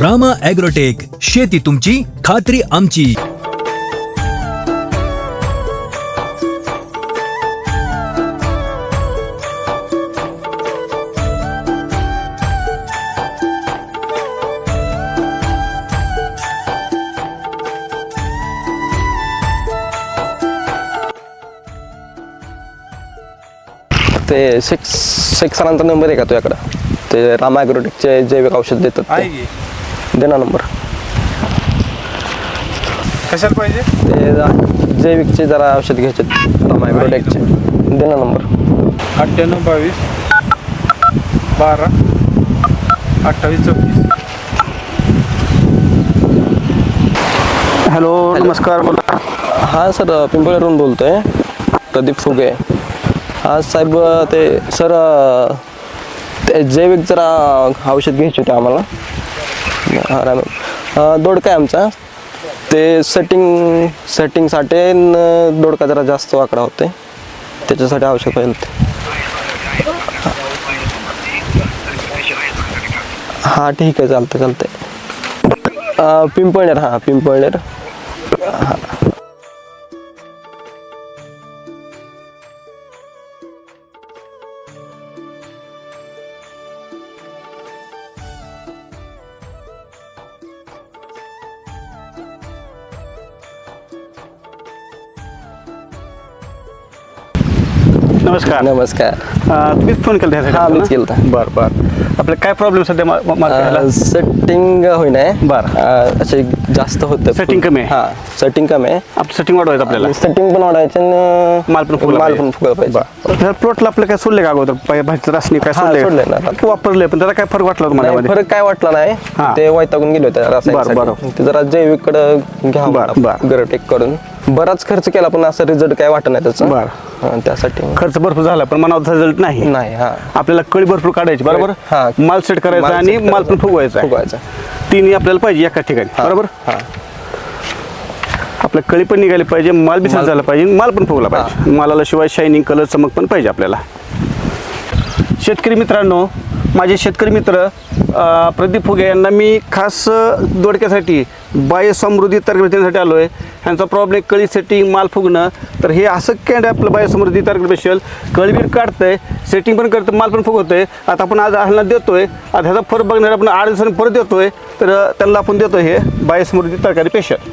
Rama agrotech शेती तुमची खात्री आमची. ते शेख शेख सरांचा नंबर आहे का तुझ्याकडं? ते राम ॲग्रोटेकचे जैविक औषध देतात आहे ते. की? दे ना नंबर. कशाला पाहिजे? ते जा- जैविकचे जरा औषध घ्यायचे राम ॲग्रोटेकचे दे ना नंबर. अठ्ठ्याण्णव बावीस बारा अठ्ठावीस चौतीस हॅलो नमस्कार. बोला हां सर पिंपळवरून बोलतो आहे प्रदीप फुगे. हां साहेब ते सर ते जैविक जरा औषध घ्यायचे होते आम्हाला. हा राम दोडका आहे आमचा. ते सेटिंग सेटिंगसाठी न दोडका जरा जास्त वाकडा होते त्याच्यासाठी आवश्यक होईल ते. हां ठीक आहे चालतं चालतं पिंपळनेर हां पिंपळनेर. हां. नमस्कार नमस्कार अं, तुम्हीच फोन केला हा, मीच केलता. बरं बरं आपलं काय प्रॉब्लेम सध्या मा- मा- मार्केटला? सेटिंग होईना बरं. असे जास्त होतं Setting कमी आहे? हा सेटिंग कमी आहे आपलं सेटिंग वाढवायचं आपल्याला सेटिंग पण वाढायचं आणि माल पण फुगला माल. पण फुगला पाहिजे प्लॉटला आपलं काय सोडले का अगोदर पा- भाजीचं रासनी काय हा, सोडले सोडलंय ना. वापरले पण त्याला काय फरक वाटला तुम्हाला नाही, यामध्ये? फरक काय वाटला नाही हा. ते वैतागून गेले होते बरं, रासायनिक. ते जरा जैविककडे बरं, बरं. गरटेक करून बराच खर्च केला पण असं रिझल्ट काय वाटत नाही त्याचा बरं. हा, त्यासाठी खर्च भरपूर झाला पण मनावर रिझल्ट नाही नाही हा आपल्याला कळी भरपूर काढायची बरोबर हा. माल सेट करायचा माल आणि set माल पण करायचा. फुगवायचा आहे. फुगवायचा. तिन्ही आपल्याला पाहिजे एका ठिकाणी हा. बरोबर हा आपल्या कळी पण निघाली पाहिजे माल बी झाला पाहिजे माल पण फुगला पाहिजे मालाला शिवाय शायनिंग कलर चमक पण पाहिजे आपल्याला शेतकरी मित्रांनो माझे शेतकरी मित्र अ, प्रदीप फुगे यांना मी खास अ, दोडक्यासाठी बाय समृद्धी तरगडीसाठी आलो आहे ह्यांचा प्रॉब्लेम कळी सेटिंग माल फुगणं. तर हे असं कॅन्ड आपलं बाय समृद्धी तरगड स्पेशल कळीबीर काढतंय सेटिंग पण करतं माल पण फुगवतोय. आता आपण आज ह्यांना देतोय. आता ह्याचा फरक बघणार आपण आठ दिवसांनी परत देतोय. तर त्यांना आपण देतोय हे बाय समृद्धी स्पेशल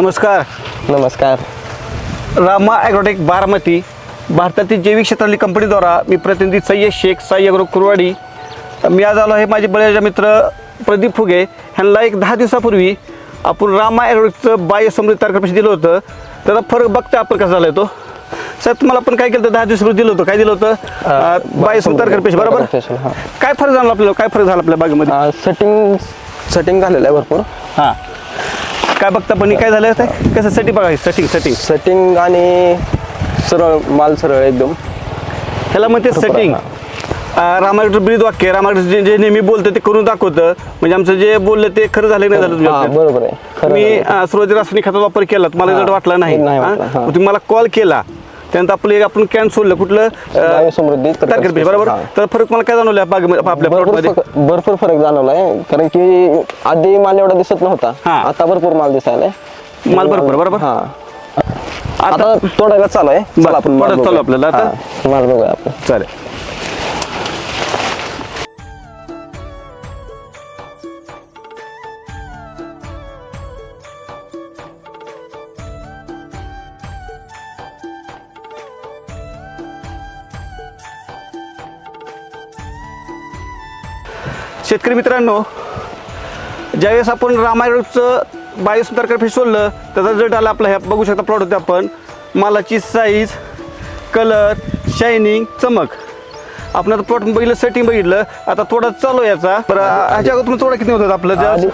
नमस्कार. नमस्कार. रामा ॲग्रोटेक बारामती भारतातील जैविक क्षेत्रातली कंपनीद्वारा मी प्रतिनिधी सय्यद शेख साई अग्रो कुरवाडी. मी आज आलो आहे माझे बळ्याचे मित्र प्रदीप फुगे. ह्यांना एक दहा दिवसापूर्वी आपण रामा ॲग्रोटेकचं बाय समृद्धी तारखापाशी दिलं होतं. त्याचा फरक बघता आपण कसा झाला तो. साहेब तुम्हाला आपण काय केलं होतं? दहा दिवसापूर्वी दिलं होतं. काय दिलं होतं? अं, बाय समृद्धी बरोबर? हां. काय फरक झाला आपल्याला? काय फरक झाला आपल्या बागेमध्ये? सेटिंग सेटिंग झालेलं आहे भरपूर. हां. काय बघता पण काय झालं ते? कसं सेटिंग बघा सेटिंग सेटिंग सेटिंग आणि सरळ माल सरळ एकदम. ह्याला म्हणते सेटिंग रामायण ब्रीद वाक्य रामायण जे जे नेहमी बोलतं ते करून दाखवतं. म्हणजे आमचं जे बोललं ते खरं झालं की नाही झालं हा, बाबतीत? बरोबर आहे. खरं मी सुरुवातीला रासायनिक खताचा वापर केला तुम्हाला. रिझल्ट वाटला नाही. नाही हा? हा. मग तुम्ही मला कॉल केला. त्यानंतर आपलं एक आपण कॅन सोडलं कुठलं समृद्धी तरकारी तारखेला बरोबर हा. तर फरक मला काय जाणवलं बागेमध्ये आपल्या भरपूर प्लॉटमध्ये फरक- भरपूर फरक जाणवलाय कारण की आधी माल एवढा दिसत नव्हता हा. आता भरपूर माल दिसायलाय माल भरपूर, बरोबर? हा आता आता तोडायला चालू आहे चला आपण माल चालू बघूया. आपल्याला आता? हा, माल बघूया आपण चालेल शेतकरी मित्रांनो ज्यावेळेस आपण रामायणचं तारखेला सोडलं त्याचा रिझल्ट आला आपला ह्या बघू शकता प्रॉडक्ट आपण. मालाची साईज कलर शायनिंग चमक. आपण आता प्लॉट बघितलं सेटिंग बघितलं आता थोडा चालू याचा. बरं ह्याच्या अगोदर तुम्ही थोडा किती होतं आपलं? अं,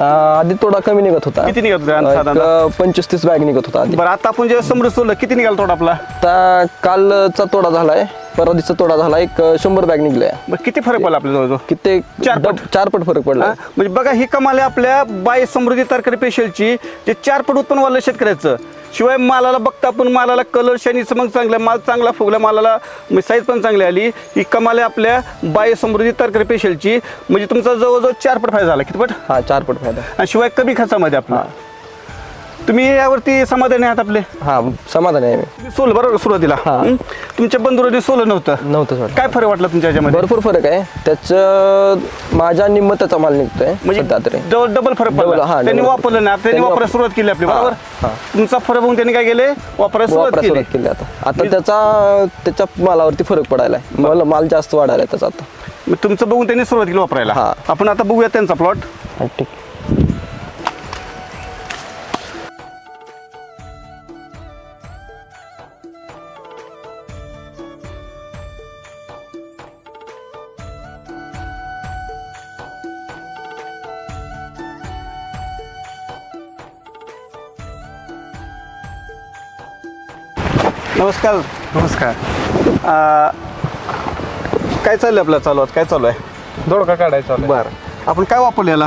आधी थोडा कमी निघत होता. किती निघत होता पंचवीस तीस बॅग निघत होता आधी. बरं आता आपण जे समृद्ध सोडलं किती निघाला थोडा आपला? आता कालचा तोडा झालाय परवा दिवसा तोडा झाला एक शंभर बॅग निघल्या बरं किती फरक पडला आपल्या जवळजवळ? कित्येक चार डब- चार पट फरक पडला. हा? म्हणजे बघा ही कमाल आहे आपल्या बाय समृद्धी तरकारी पेशलची जे चार पट उत्पन्न वाढलं शेतकऱ्याचं. शिवाय मालाला बघता आपण मालाला कलर शनी मग चांगला माल चांगला फुगला मालाला साईज पण चांगली आली. ही कमाल आहे आपल्या बाय समृद्धी तरकारी पेशलची म्हणजे तुमचा जवळजवळ चार पट फायदा झाला. किती पट? हा चार पट फायदा. आणि शिवाय कमी खर्चामध्ये आपला. तुम्ही यावरती समाधानी आहात आपले? हा समाधान आहे मी. सोलं बरोबर सुरुवातीला. हा. हं? तुमच्या बंधुरांनी सोलं नव्हतं. नव्हतं काय फरक वाटला तुमच्या ह्याच्यामध्ये भरपूर फरक आहे. त्याचं माझ्या निम्म त्याचा माल निघतोय सध्या तरी. म्हणजे जवळ डबल फरक Double, पडला हा, त्यांनी double. वापरलं ना त्यांनी त्यांनी वापरायला वाप- सुरुवात केली आपली हा, बरोबर? हा. तुमचा फरक बघून त्यांनी काय केले? वापरायला सुरुवात वापरायला केली. सुरुवात केली आता. आता त्याचा त्याच्या मालावरती फरक पडायला माल माल जास्त वाढायला त्याचा आता. मग तुमचं बघून त्यांनी सुरुवात केली वापरायला. हा. आपण आता बघूया त्यांचा प्लॉट ठीक. नमस्कार. नमस्कार. आ, काय चाललंय आपलं? चालू आज काय चालू आहे? दोडका काढायचा आलाय. बरं. आपण काय वापरलेला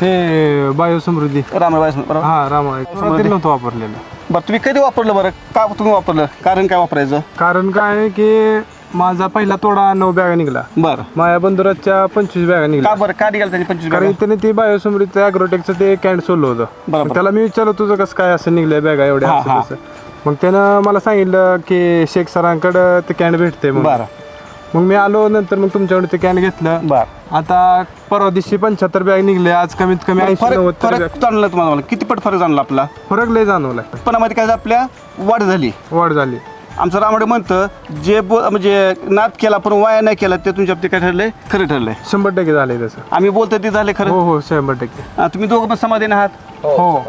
ते बायोसमृद्धी. रामबाई बरोबर? हा रामा सुरुवातीला नव्हतं वापरलेलं. बरं तुम्ही कधी वापरलं बरं? का तुम्ही वापरलं? कारण काय वापरायचं? कारण काय आहे की माझा पहिला तोडा नऊ बॅगा निघला. बरं. माया बंधुराच्या पंचवीस बॅगा का निघल्या बरं? का निघाल त्यांनी पंचवीस कारण बॅगा? त्याने ते बायोसमृद्धीचं अॅग्रोटेकचं ते कॅन्ड सोडलं होतं. बरोबर. त्याला मी विचारलं तुझं कसं काय असं निघलंय बॅगा एवढ्या हा, असं हा. तसं? मग त्यानं मला सांगितलं की शेख सरांकडं ते कॅन्ड भेटते मग बरं. मग मी आलो नंतर मग तुमच्याकडे ते कॅन घेतलं. बरं. आता परवा दिवशी पंच्याहत्तर बॅग निघले आज कमीत कमी ऐंशी फरक नव्वद तरी फरक bag. जाणला तुम्हाला मला. किती पट फरक जाणला आपला? फरक लय जाणवलाय. उत्पन्नामध्ये काय झालं आपल्या वाढ झाली. वाढ झाली. आमचं रामडे म्हणतं जे बो म्हणजे नाद केला पण वाया नाही केला ते तुमच्या बाबतीत काय ठरलंय? खरं ठरलंय. शंभर टक्के झाले तसं. आम्ही बोलतो ते झाले खरं? हो हो शंभर टक्के. तुम्ही दोघं पण समाधानी आहात? हो.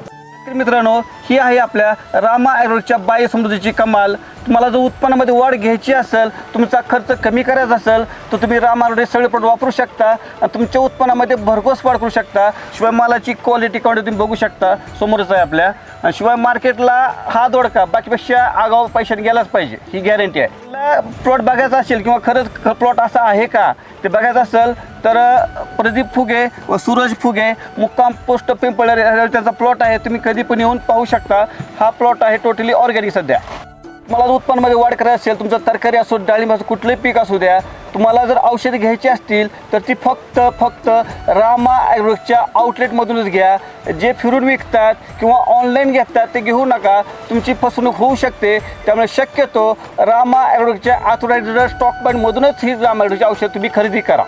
तर मित्रांनो ही आहे आपल्या रामा ॲग्रोच्या बाह्य समृद्धीची कमाल. तुम्हाला जर उत्पन्नामध्ये वाढ घ्यायची असेल तुमचा खर्च कमी करायचा असेल तर तुम्ही रामा ॲग्रोचे सगळे प्रोडक्ट वापरू शकता आणि तुमच्या उत्पन्नामध्ये भरघोस वाढ करू शकता. शिवाय मालाची क्वालिटी क्वांटिटी तुम्ही बघू शकता. समोरच आहे आपल्या. शिवाय मार्केटला हा दोडका बाकीपेक्षा आगाऊ पैशाने गेलाच पाहिजे. ही गॅरंटी आहे. प्लॉट बघायचा असेल किंवा खरंच प्लॉट असा आहे का? ते बघायचं असेल तर प्रदीप फुगे व सूरज फुगे मुक्काम पोस्ट पिंपळ त्यांचा प्लॉट आहे. तुम्ही कधी पण येऊन पाहू शकता. हा प्लॉट आहे टोटली ऑर्गॅनिक सध्या. तुम्हाला जर उत्पन्नामध्ये वाढ करायची असेल तुमचं तरकारी असो डाळिंब असो कुठलंही पीक असू द्या तुम्हाला जर औषध घ्यायची असतील तर ती फक्त फक्त रामा ॲग्रोच्या आउटलेटमधूनच घ्या. जे फिरून विकतात किंवा ऑनलाईन घेतात ते घेऊ नका. तुमची फसवणूक होऊ शकते. त्यामुळे शक्यतो रामा ॲग्रोच्या आथोराईज स्टॉक पॉईंटमधूनच ही रामा ॲग्रोची औषध तुम्ही खरेदी करा.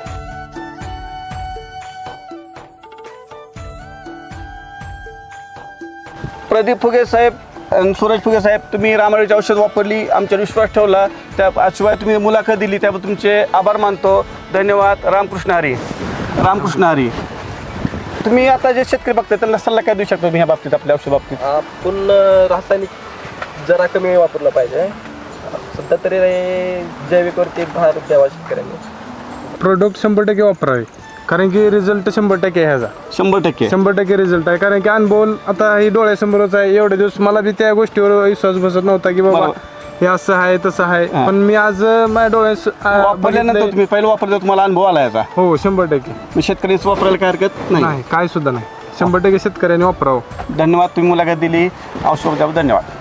प्रदीप फुगे साहेब अन सूरज फुगे साहेब तुम्ही रामायणाची औषध वापरली आमच्यावर विश्वास ठेवला. त्या शिवाय तुम्ही मुलाखत दिली त्याबद्दल तुमचे आभार मानतो. धन्यवाद. रामकृष्ण हरी. रामकृष्ण हरी. तुम्ही आता जे शेतकरी बघताय त्यांना सल्ला काय देऊ शकता तुम्ही ह्या बाबतीत आपल्या औषध बाबतीत? आपण रासायनिक जरा कमी वापरलं पाहिजे. सध्या तरी जैविकवरती भार द्यावा शेतकऱ्यांनी. प्रोडक्ट शंभर टक्के वापरावे. कारण की रिझल्ट शंभर टक्के आहे ह्याचा. शंभर टक्के. शंभर टक्के रिझल्ट आहे. कारण की अनुभव आता ही डोळ्यासमोरच आहे. एवढे दिवस मला बी त्या गोष्टीवर विश्वास बसत नव्हता की बाबा बरोबर. हे असं आहे तसं आहे. हा. पण मी आज माझ्या डोळ्यास आ, वापरल्यानंतर बघितलंय. तुम्ही पहिलं वापरलं तुम्हाला अनुभव आला याचा. हो शंभर टक्के. मग शेतकरीच वापरायला काय हरकत नाही. नाही काय सुद्धा नाही. शंभर टक्के शेतकऱ्यांनी वापरावं. धन्यवाद तुम्ही मुलाखत दिली. औषध त्याबद्दल धन्यवाद.